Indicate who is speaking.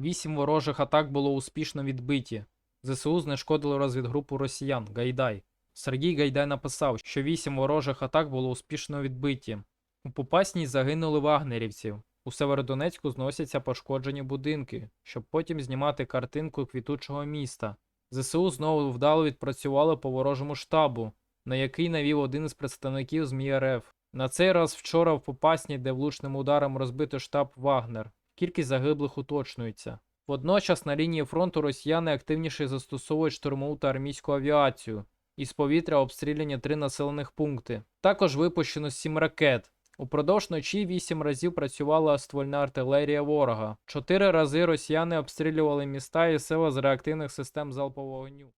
Speaker 1: Вісім ворожих атак було успішно відбиті. ЗСУ знешкодили розвідгрупу росіян Гайдай. Сергій Гайдай написав, що вісім ворожих атак було успішно відбиті. У Попасній загинули вагнерівці. У Северодонецьку зносяться пошкоджені будинки, щоб потім знімати картинку квітучого міста. ЗСУ знову вдало відпрацювали по ворожому штабу, на який навів один із представників ЗМІ РФ. На цей раз вчора в Попасні, де влучним ударом розбито штаб Вагнер. Кількість загиблих уточнюється. Водночас на лінії фронту росіяни активніше застосовують штурмову та армійську авіацію. Із повітря обстріляні три населених пункти. Також випущено сім ракет. Упродовж ночі вісім разів працювала ствольна артилерія ворога. Чотири рази росіяни обстрілювали міста і села з реактивних систем залпового вогню.